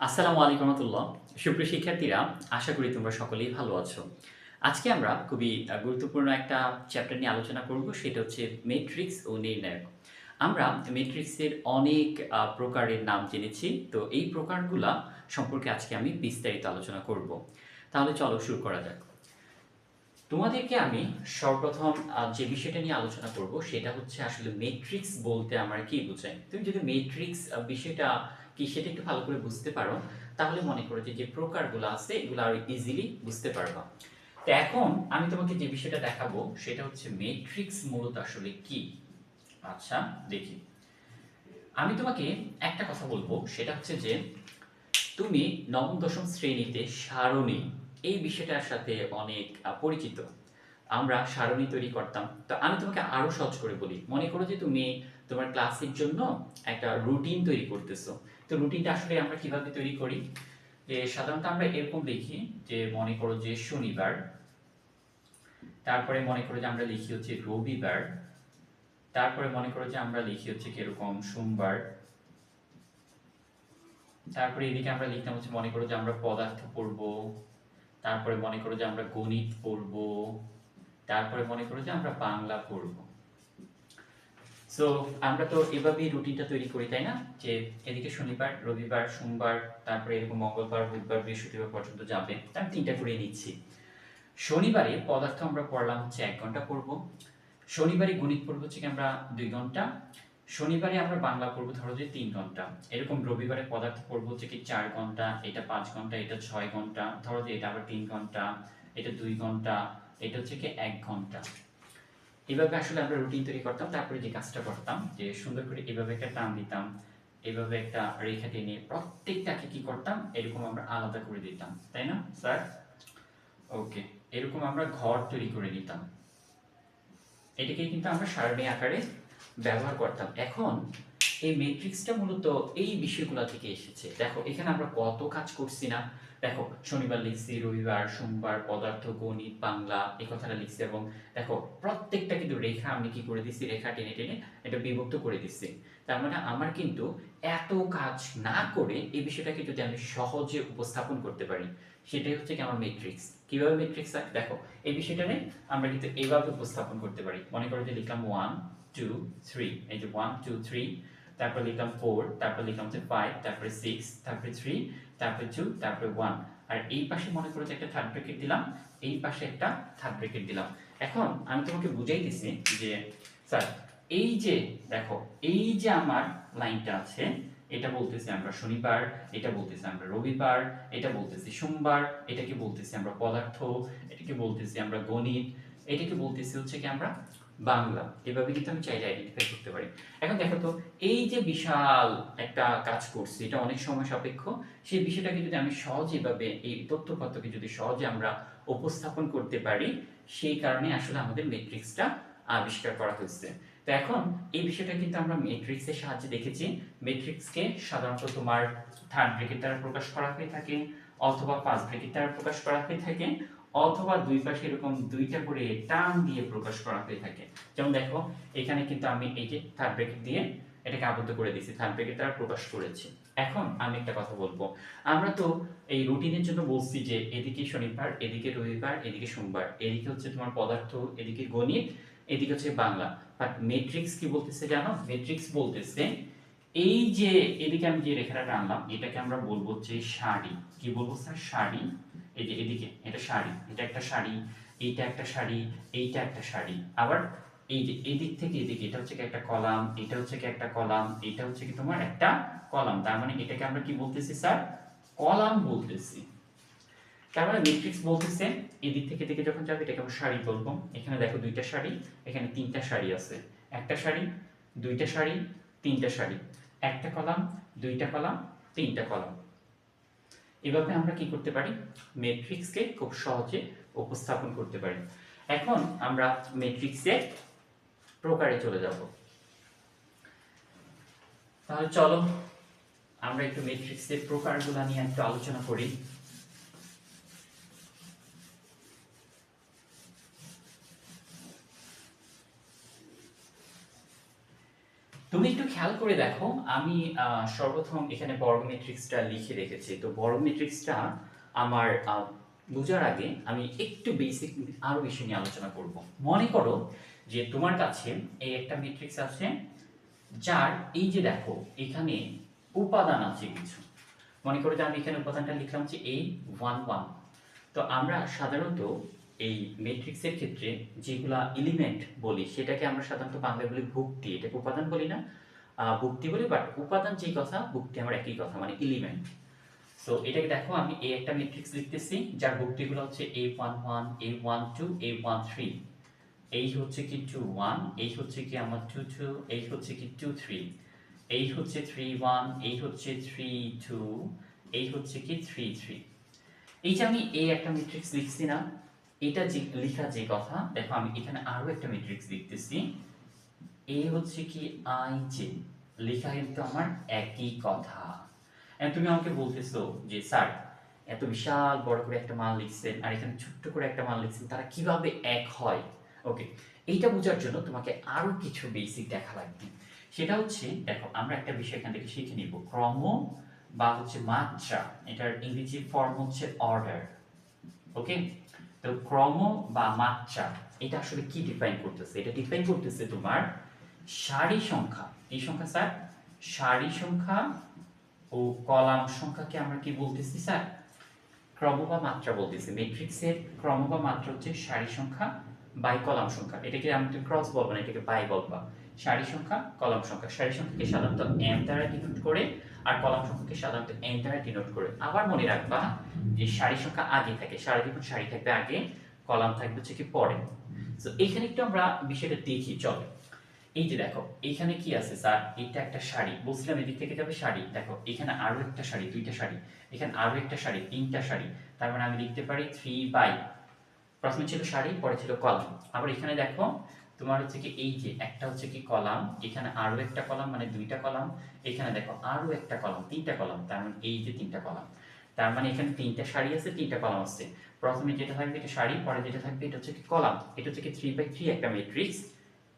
আসসালামু আলাইকুম রহমতুল্লাহ। সুপ্রিয় শিক্ষার্থীরা, আশা করি তোমরা সকলেই ভালো আছো। আজকে আমরা খুবই গুরুত্বপূর্ণ একটা চ্যাপ্টার নিয়ে আলোচনা করব, সেটা হচ্ছে মেট্রিক্স ও নির্ণায়ক। আমরা মেট্রিক্সের অনেক প্রকারের নাম জেনেছি, তো এই প্রকারগুলা সম্পর্কে আজকে আমি বিস্তারিত আলোচনা করব। তাহলে চলো শুরু করা যাক। তোমাদেরকে আমি সর্বপ্রথম যে বিষয়টা নিয়ে আলোচনা করব সেটা হচ্ছে আসলে মেট্রিক্স বলতে আমরা কি বোঝাই তুমি যদি মেট্রিক্স বিষয়টা কি সেটা একটু ভালো করে বুঝতে পারো, তাহলে মনে করো যে যে প্রকারগুলো আছে, এগুলো আরও ইজিলি বুঝতে পারবা। তো এখন আমি তোমাকে যে বিষয়টা দেখাবো, সেটা হচ্ছে মেট্রিক্স মূলত আসলে কি? আচ্ছা দেখি। আমি তোমাকে একটা কথা বলব, সেটা হচ্ছে যে, তুমি নবম দশম শ্রেণীতে সারণী এই বিষয়টার সাথে অনেক পরিচিত। আমরা সারণী তৈরি করতাম। তো আমি তোমাকে আরও সহজ করে বলি। মনে করো যে তুমি তোমার ক্লাসের জন্য একটা রুটিন তৈরি করতেছো। তো রুটিনটা আসলে আমরা কীভাবে তৈরি করি? যে সাধারণত আমরা এরকম লিখি যে মনে করো যে শনিবার, তারপরে মনে করো যে আমরা লিখি হচ্ছে রবিবার, তারপরে মনে করো যে আমরা লিখি হচ্ছে কীরকম সোমবার, তারপরে এদিকে আমরা লিখতাম হচ্ছে মনে করো যে আমরা পদার্থ পড়ব তারপরে মনে করো যে আমরা গণিত পড়ব, তারপরে মনে করো যে আমরা বাংলা পড়ব। সো আমরা তো এভাবেই রুটিনটা তৈরি করি, তাই না? যে এদিকে শনিবার, রবিবার, সোমবার, তারপরে এরকম মঙ্গলবার, বুধবার, বৃহস্পতিবার পর্যন্ত যাবে। তা আমি তিনটা করে নিচ্ছি। শনিবারে পদার্থ আমরা পড়লাম হচ্ছে এক ঘণ্টা পড়ব। শনিবারে গণিত পড়ব হচ্ছে কি আমরা দুই ঘণ্টা। শনিবারে আমরা বাংলা পড়ব ধরো যে তিন ঘণ্টা। এরকম রবিবারে পদার্থ পড়ব হচ্ছে কি চার ঘণ্টা, এটা পাঁচ ঘণ্টা, এটা ছয় ঘণ্টা, ধরো যে এটা আবার তিন ঘণ্টা, এটা দুই ঘণ্টা, এটা হচ্ছে কি এক ঘণ্টা। এভাবে আসলে আমরা রুটিন তৈরি করতাম, তারপরে যে কাজটা করতাম, যে সুন্দর করে এভাবে একটা টান দিতাম, এভাবে একটা রেখা টেনে প্রত্যেকটাকে কি করতাম, এরকম আমরা আলাদা করে দিতাম, তাই না, স্যার? ওকে, এরকম আমরা ঘর তৈরি করে নিতাম। এটাকে কিন্তু আমরা সারণী আকারে ব্যবহার করতাম এখন এই ম্যাট্রিক্সটা মূলত এই বিষয়গুলো থেকে এসেছে। দেখো, এখানে আমরা কত কাজ করছি না। দেখো, শনিবার লিখছি, রবিবার, সোমবার, পদার্থ, গণিত, বাংলা এই কথাটা লিখছি এবং দেখো, প্রত্যেকটা কিন্তু রেখা আমি কি করে দিচ্ছি রেখা টেনে টেনে এটা বিভক্ত করে দিচ্ছি তার মানে আমার কিন্তু এত কাজ না করে এই বিষয়টাকে যদি আমি সহজে উপস্থাপন করতে পারি, সেটাই হচ্ছে কি আমার ম্যাট্রিক্স কীভাবে ম্যাট্রিক্স দেখো, এই বিষয়টা নিয়ে আমরা কিন্তু এইভাবে উপস্থাপন করতে পারি। মনে করো যে লিখলাম ওয়ান টু থ্রি এই যে ওয়ান টু থ্রি তারপর লিখলাম ফোর তারপর লিখলাম হচ্ছে ফাইভ তারপরে সিক্স তারপরে থ্রি তারপরে টু তারপরে ওয়ান আর এই পাশে মনে করো যে একটা থার্ড ব্রেকেট দিলাম, এই পাশে একটা থার্ড ব্রেকেট দিলাম। এখন আমি তোমাকে বুঝাই দিছি যে, স্যার, এই যে, দেখো, এই যে আমার লাইনটা আছে, এটা বলতেছি আমরা শনিবার, এটা বলতেছি আমরা রবিবার, এটা বলতেছি সোমবার, এটাকে বলতেছি আমরা পদার্থ, এটাকে বলতেছি আমরা গণিত, এটাকে বলতেছি হচ্ছে কি আমরা বাংলা। এভাবে কিন্তু আমি চাইলে আইডেন্টিফাই করতে পারি। এখন দেখো তো, এই যে বিশাল একটা কাজ করছি, এটা অনেক সময় সাপেক্ষ, সেই বিষয়টাকে যদি আমি সহজে এভাবে এই তথ্যপত্রকে যদি সহজে আমরা উপস্থাপন করতে পারি, সেই কারণে আসলে আমাদের ম্যাট্রিক্সটা আবিষ্কার করা হয়েছে। তো এখন এই বিষয়টা কিন্তু আমরা ম্যাট্রিক্সের সাহায্যে দেখেছি। ম্যাট্রিক্সকে সাধারণত তোমার থার্ড ব্রেকেট দ্বারা প্রকাশ করা হয়ে থাকে, অথবা পাঁচ ব্রেকেট দ্বারা প্রকাশ করা হয়ে থাকে। অথবা দুই পাশে এরকম দুইটা করে টান দিয়ে প্রকাশ করা হয়ে থাকে। যেমন দেখো, এখানে কিন্তু আমি এই যে থার্ড ব্রেকেট দিয়ে এটাকে আবদ্ধ করে দিয়েছি থার্ড ব্রেকেট দ্বারা প্রকাশ করেছি। এখন আমি একটা কথা বলব। আমরা তো এই রুটিনের জন্য বলছি যে এদিকে শনিবার, এদিকে রবিবার, এদিকে সোমবার, এদিকে হচ্ছে তোমার পদার্থ, এদিকে গণিত, এদিকে হচ্ছে বাংলা। বাট মেট্রিক্স কি বলতেছে জানো? মেট্রিক্স বলতেছে এই যে এদিকে আমি যে রেখাটা টানলাম, এটাকে আমরা বলব যে শাড়ি। কি বলব স্যার? শাড়ি। এই যে এদিকে, এটা শাড়ি, এটা একটা শাড়ি, এইটা একটা শাড়ি, এইটা একটা শাড়ি। আবার এই যে এদিক থেকে এদিকে, এটা হচ্ছে কি একটা কলাম, এটা হচ্ছে কি একটা কলাম, এটা হচ্ছে কি তোমার একটা কলাম। তার মানে এটাকে আমরা কি বলতেছি স্যার? কলাম বলতেছি। তার মানে ম্যাট্রিক্স বলতেছে, এদিক থেকে এদিকে যখন যাবে, এটাকে আমরা শাড়ি বলব। এখানে দেখো দুইটা শাড়ি, এখানে তিনটা শাড়ি আছে। একটা শাড়ি, দুইটা শাড়ি, তিনটা শাড়ি। একটা কলাম, দুইটা কলাম, তিনটা কলাম। এভাবে আমরা কি করতে পারি? ম্যাট্রিক্সকে খুব সহজে উপস্থাপন করতে পারি। এখন আমরা ম্যাট্রিক্সের প্রকারে চলে যাব। তাহলে চলো, আমরা একটু ম্যাট্রিক্সের প্রকারগুলো নিয়ে একটু আলোচনা করি। তুমি একটু খেয়াল করে দেখো, আমি সর্বপ্রথম এখানে বর্গ ম্যাট্রিক্সটা লিখে রেখেছি। তো বর্গ ম্যাট্রিক্সটা আমার বোঝার আগে আমি একটু বেসিক আরও বেশি নিয়ে আলোচনা করব। মনে করো যে তোমার কাছে এই একটা ম্যাট্রিক্স আছে, যার, এই যে দেখো, এখানে উপাদান আছে কিছু। মনে করো যে আমি এখানে উপাদানটা লিখলাম যে এই ওয়ান ওয়ান তো আমরা সাধারণত এই ম্যাট্রিক্সের ক্ষেত্রে যেগুলা এলিমেন্ট বলি, সেটাকে আমরা সাধারণত বাংলায় বলি ভুক্তি। এটাকে উপাদান বলি না। ভুক্তি বলি বাট উপাদান যেই কথা, ভুক্তি আমার একই কথা মানে এলিমেন্ট সো এটাকে দেখো, আমি এই একটা ম্যাট্রিক্স লিখতেছি, যার ভুক্তিগুলো হচ্ছে A one one A one two A one three এই হচ্ছে কি টু ওয়ান এই হচ্ছে কি আমার টু টু এই হচ্ছে কি টু থ্রি এই হচ্ছে থ্রি ওয়ান এই হচ্ছে থ্রি টু এই হচ্ছে কি থ্রি থ্রি এই যে আমি এই একটা ম্যাট্রিক্স লিখছি না এটা যে লেখা যে কথা, দেখো আমি এখানে আরও একটা ম্যাট্রিক্স লিখতেছি এ হচ্ছে কি আই জে, লেখা কিন্তু আমার একই কথা। তুমি আমাকে বলতেছো যে, স্যার, এত বিশাল বড় করে একটা মান লিখছেন আর এখানে ছোট্ট করে একটা মান লিখছেন, তারা কীভাবে এক হয়? ওকে এইটা বোঝার জন্য তোমাকে আরও কিছু বেসিক দেখা লাগবে। সেটা হচ্ছে, দেখো, আমরা একটা বিষয় এখান থেকে শিখে নিব। ক্রম বা হচ্ছে মাত্রা, এটার ইংরেজি ফর্ম হচ্ছে অর্ডার ওকে ক্রম বা মাত্রা, এটা আসলে কি ডিফাইন করতেছে? এটা ডিফাইন করতেছে তোমার সারি সংখ্যা। এই সংখ্যা স্যার? সারি সংখ্যা ও কলাম সংখ্যাকে আমরা কি বলতেছি স্যার? ক্রম বা মাত্রা বলতেছি। ম্যাট্রিক্সের ক্রম বা মাত্রা হচ্ছে সারি সংখ্যা, বাই কলাম সংখ্যা। এটাকে আমি ক্রস বলব না, এটাকে বাই বলবা। সারি সংখ্যা, কলাম সংখ্যা। সারি সংখ্যাকে সাধারণত এম দ্বারা ডিনোট করে আর কলাম সংখ্যাকে সাধারণত এন দ্বারা ডিনোট করে। আবার মনে রাখবা যে সারি সংখ্যা আগে থাকে, সারি যখন সারি থাকবে আগে, কলাম থাকবে হচ্ছে কি পরে। তো এখানে একটু আমরা বিষয়টা দেখি, চলো। এই যে দেখো, এখানে কি আছে স্যার? এটা একটা শাড়ি বলছিলাম এদিক থেকে যাবে শাড়ি দেখো, এখানে আরও একটা শাড়ি দুইটা শাড়ি এখানে আরও একটা শাড়ি তিনটা শাড়ি তার মানে আমি লিখতে পারি থ্রি বাই প্রথমে ছিল শাড়ি পরে ছিল কলাম। আবার এখানে দেখো তোমার হচ্ছে কি এই যে একটা হচ্ছে কি কলাম, এখানে আরও একটা কলাম মানে দুইটা কলাম, এখানে দেখো আরও একটা কলাম, তিনটা কলাম, তার মানে এই যে তিনটা কলাম। তার মানে এখানে তিনটা শাড়ি আছে, তিনটা কলাম আছে। প্রথমে যেটা থাকবে এটা শাড়ি পরে যেটা থাকবে এটা হচ্ছে কি কলাম। এটা হচ্ছে কি থ্রি বাই থ্রি একটা ম্যাট্রিক্স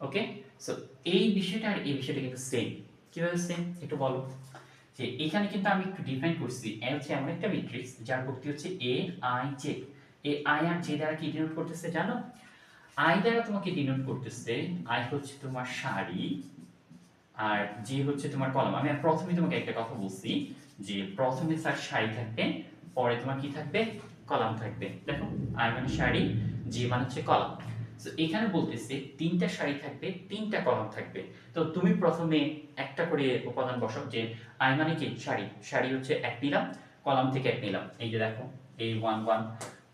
ওকে সো এই বিষয়টা আর এই বিষয়টা কিন্তু সেম কীভাবে সেম একটু বলো। যে এখানে কিন্তু আমি একটু ডিফাইন করছি, এ হচ্ছে এমন একটা ম্যাট্রিক্স যার ভর্তি হচ্ছে A I J A I R J দ্বারা কি ডিনোট করতেছে জানো? আই দ্বারা তোমাকে ডিনোট করতেছে আই হচ্ছে তোমার শাড়ি, আর জে হচ্ছে তোমার কলম। আমি প্রথমে তোমাকে একটা কথা বলছি যে প্রথমে স্যার শাড়ি থাকবে, পরে তোমার কি থাকবে? কলাম থাকবে। দেখো আই মানে শাড়ি জে মানে হচ্ছে কলাম। তো এখানে বলতেছে তিনটা শাড়ি থাকবে, তিনটা কলাম থাকবে। তো তুমি প্রথমে একটা করে উপাদান বসাও যে আই মানে কি? শাড়ি। শাড়ি হচ্ছে এক নিলাম, কলাম থেকে এক নিলাম। এই যে দেখো এই ওয়ান ওয়ান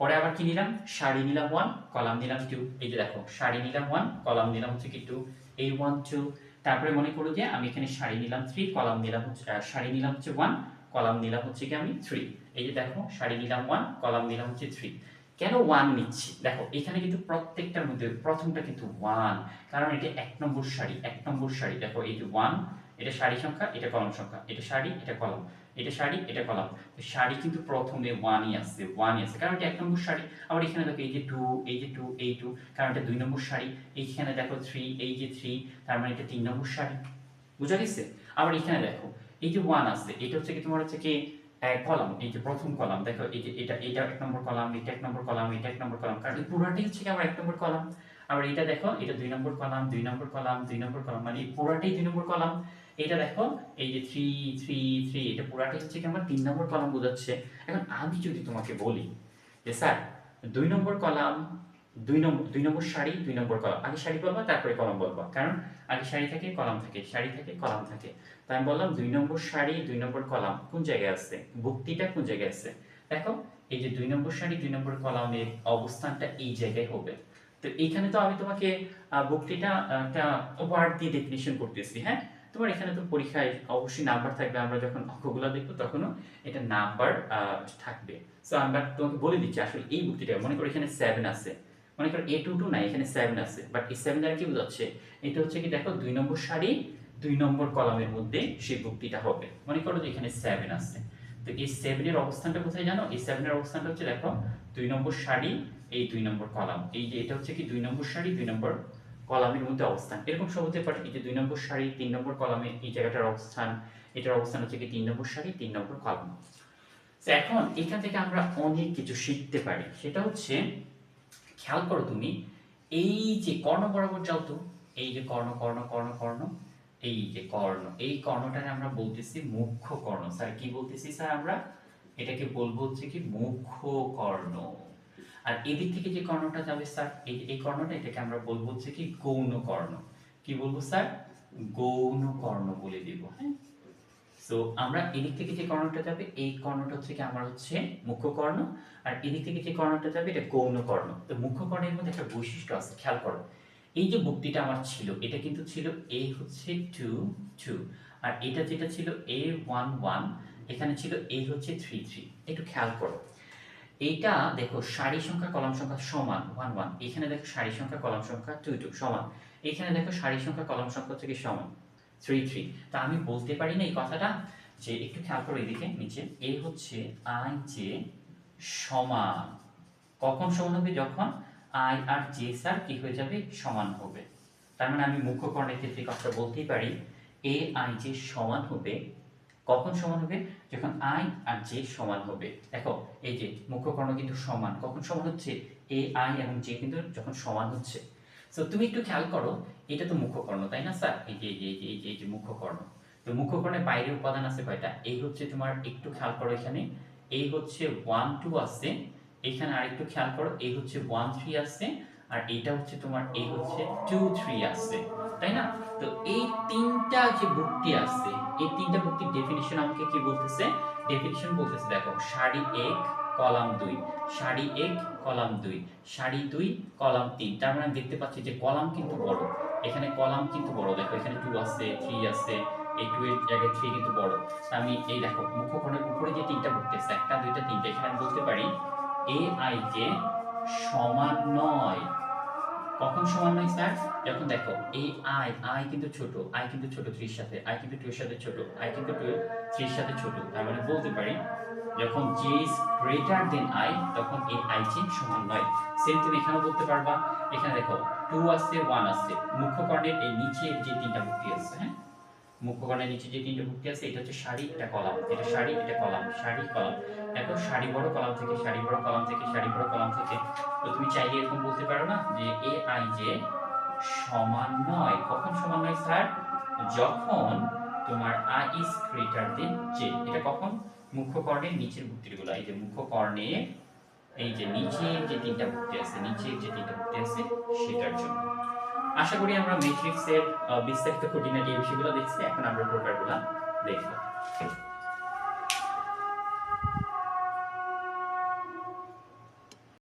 পরে আবার কি নিলাম? শাড়ি নিলাম ওয়ান কলাম নিলাম টু এই যে দেখো, শাড়ি নিলাম ওয়ান কলাম নিলাম হচ্ছে কি টু এই ওয়ান টু তারপরে মনে করো যে আমি এখানে শাড়ি নিলাম থ্রি কলাম নিলাম হচ্ছে শাড়ি নিলাম হচ্ছে ওয়ান কলাম নিলাম হচ্ছে কি আমি থ্রি এই যে দেখো, শাড়ি নিলাম ওয়ান কলাম নিলাম হচ্ছে থ্রি কেন ওয়ান নিচ্ছি? দেখো, এখানে কিন্তু প্রত্যেকটার মধ্যে, প্রথমটা কিন্তু ওয়ান কারণ এটা এক নম্বর শাড়ি, এক নম্বর শাড়ি। দেখো, এই যে ওয়ান এটা শাড়ি সংখ্যা, এটা কলম সংখ্যা। এটা শাড়ি, এটা কলম। এটা শাড়ি, এটা কলম। শাড়ি কিন্তু প্রথমে ওয়ানই আসছে ওয়ানই আসছে। কারণ এটা এক নম্বর শাড়ি। আবার এখানে দেখো এই যে টু এই যে টু এই টু কারণ এটা দুই নম্বর শাড়ি। এইখানে দেখো থ্রি এই যে থ্রি তার মানে এটা তিন নম্বর শাড়ি। বুঝা গেছে? আবার এখানে দেখো, এই যে ওয়ান আসছে, এটা হচ্ছে কি তোমার হচ্ছে কি কলাম, এই যে প্রথম কলাম। দেখো, এই যে এটা এটা এক নম্বর কলাম, এটা এক নম্বর কলাম, এটা এক নম্বর কলাম। কারণ পুরোটাই হচ্ছে কি আমার এক নম্বর কলাম। আবার এটা দেখো, এটা দুই নম্বর কলাম, দুই নম্বর কলাম, দুই নম্বর কলাম। মানে পুরোটাই দুই নম্বর কলাম। এটা দেখো, এই যে থ্রি থ্রি থ্রি এটা পুরাটাই হচ্ছে কি আমার তিন নম্বর কলাম বোঝাচ্ছে। এখন আমি যদি তোমাকে বলি যে স্যার, দুই নম্বর কলাম, দুই নম্বর দুই নম্বর শাড়ি, দুই নম্বর কলাম, আগে শাড়ি বলবা, তারপরে কলাম বলবা। কারণ আগে শাড়ি থাকে, কলাম থাকে, শাড়ি থাকে, কলাম থাকে। তাই আমি বললাম দুই নম্বর শাড়ি, দুই নম্বর কলাম কোন জায়গায় আছে? ভুক্তিটা কোন জায়গায় আছে? দেখো, এই যে দুই নম্বর শাড়ি, দুই নম্বর কলামের অবস্থানটা এই জায়গায় হবে। তো এইখানে তো আমি তোমাকে ভুক্তিটা একটা ওয়ার্ড দিয়ে ডেফিনেশন করতেছি হ্যাঁ? তোমার এখানে তো পরীক্ষায় অবশ্যই নাম্বার থাকবে, আমরা যখন অঙ্কগুলো দেখব তখনও এটা নাম্বার থাকবে। সো আমরা তোমাকে বলে দিচ্ছি, আসলে এই ভুক্তিটা মনে করো এখানে সেভেন আছে। মনে করো এ টু টু নাই, এখানে সেভেন আছে। বাট এই সেভেন দ্বারা কি বোঝাচ্ছে? এটা হচ্ছে কি, দেখো, দুই নম্বর শাড়ি দুই নম্বর কলামের মধ্যে সেই ভুক্তিটা হবে। মনে করো যে এখানে সেভেন আছে। তো এই সেভেনের অবস্থানটা কোথায় জানো? এই সেভেনের অবস্থানটা হচ্ছে, দেখো, দুই নম্বর শাড়ি এই দুই নম্বর কলাম। এই যে এটা হচ্ছে কি, দুই নম্বর শাড়ি দুই নম্বর কলামের মধ্যে অবস্থান। এরকম সব হতে পারে, এই যে দুই নম্বর সারি, তিন নম্বর কলামে এই জায়গাটার অবস্থান, এটার অবস্থান হচ্ছে কি তিন নম্বর সারি, তিন নম্বর কলাম। এখন এখান থেকে আমরা অনেক কিছু শিখতে পারি। সেটা হচ্ছে, খেয়াল করো তুমি, এই যে কর্ণ বরাবর যাও তো, এই যে কর্ণ কর্ণ কর্ণ কর্ণ, এই যে কর্ণ, এই কর্ণটাকে আমরা বলতেছি মুখ্য কর্ণ। স্যার, কি বলতেছি স্যার আমরা? এটাকে বলব হচ্ছে কি মুখ্য কর্ণ। আর এদিক থেকে যে কর্ণটা যাবে স্যার, এই কর্ণটা, এটাকে আমরা বলব হচ্ছে কি গৌণ কর্ণ। কি বলব স্যার? গৌণ কর্ণ বলে দিব। হ্যাঁ সো আমরা এদিক থেকে যে কর্ণটা যাবে, এই কর্ণটা হচ্ছে কি আমার হচ্ছে মুখ্য কর্ণ, আর এদিক থেকে যে কর্ণটা যাবে, এটা গৌণ কর্ণ। তো মুখ্য কর্ণের মধ্যে একটা বৈশিষ্ট্য আছে, খেয়াল করো। এই যে বুক্তিটা আমার ছিল, এটা কিন্তু ছিল এ হচ্ছে টু টু আর এটা যেটা ছিল এ ওয়ান ওয়ান এখানে ছিল এ হচ্ছে থ্রি থ্রি একটু খেয়াল করো। এইটা দেখো সারি সংখ্যা, কলাম সংখ্যা সমান ওয়ান ওয়ান এখানে দেখো সারি সংখ্যা, কলাম সংখ্যা টু টু সমান। এখানে দেখো সারি সংখ্যা, কলাম সংখ্যা থেকে সমান? থ্রি থ্রি তা আমি বলতে পারি না এই কথাটা, যে একটু খেয়াল করো এদিকে, নিচে। এ হচ্ছে আই জে সমান। কখন সমান হবে? যখন আই আর জে স্যার কি হয়ে যাবে? সমান হবে। তার মানে আমি মুখ্য কর্ণের ক্ষেত্রে কথাটা বলতেই পারি এ আই জে সমান হবে কখন সমান হবে? যখন আই আর জে সমান হবে। দেখো, এই যে মুখ্য কর্ণ কিন্তু সমান। কখন সমান হচ্ছে? এ, আই এবং জে কিন্তু যখন সমান হচ্ছে। তো তুমি একটু খেয়াল করো, এটা তো মুখ্য কর্ণ, তাই না, স্যার? এই যে এই যে এই যে এই যে মুখ্য কর্ণ। তো মুখ্য কর্ণের বাইরে উপাদান আছে কয়টা? এই হচ্ছে তোমার একটু খেয়াল করো এখানে। এই হচ্ছে ওয়ান টু আছে। এখানে আরেকটু খেয়াল করো, এই হচ্ছে ওয়ান থ্রি আছে। আর এটা হচ্ছে তোমার, এই হচ্ছে টু থ্রি আছে তাই না? তো এই তিনটা যে বুকটি আছে এই তিনটা বুকটির ডেফিনিশন আমাকে কি বলতেছে? ডেফিনিশন বলতেছে, দেখো, সারি এক, কলাম দুই। সারি এক, কলাম দুই। সারি দুই, কলাম তিন। তার মানে দেখতে পাচ্ছি যে কলাম কিন্তু বড়। এখানে কলাম কিন্তু বড়। দেখো, এখানে টু আছে থ্রি আছে এই টু এর জায়গায় থ্রি কিন্তু বড়। আমি এই দেখো মুখ্যকর্ণের উপরে যে তিনটা বুকটি আছে, একটা, দুইটা, তিনটা, এখানে বলতে পারি এ আই কে সমান নয়। কখন সমান নয় স্যার যখন দেখো, এই আই আই কিন্তু ছোট আই কিন্তু ছোট থ্রির সাথে আই কিন্তু টু এর সাথে ছোট আই কিন্তু টু থ্রির সাথে ছোট। তার মানে বলতে পারি, যখন J is greater than I তখন এই আই জে সমান নয়। সেম তুমি এখানে বলতে পারবা। এখানে দেখো টু আসছে ওয়ান আসছে। মুখ্য কর্ণের এই নিচে যে তিনটা মুক্তি আছে হ্যাঁ? মুখ্য কর্ণের নিচে যে তিনটা ভুক্তি আছে, এটা হচ্ছে সারি, এটা কলাম। এটা সারি, এটা কলাম, সারি, কলাম। দেখো, সারি বড়, কলাম থেকে সারি বড়, কলাম থেকে সারি বড়, কলাম থেকে। তো তুমি চাইলে এরকম বলতে পারো না যে এ আই জে সমান নয়। কখন সমান নয়, স্যার? যখন তোমার I is greater than J এটা কখন? মুখ্য কর্ণের নিচের ভুক্তিগুলো। এই যে মুখ্য কর্ণে এই যে নিচে যে তিনটা ভুক্তি আছে নিচে যে তিনটা ভুক্তি আছে, সেটার জন্য। আশা করি আমরা ম্যাট্রিক্সের বিস্তারিত খুঁটিনাটি এই বিষয়গুলো দেখছি। এখন আমরা প্রকারগুলো দেখব।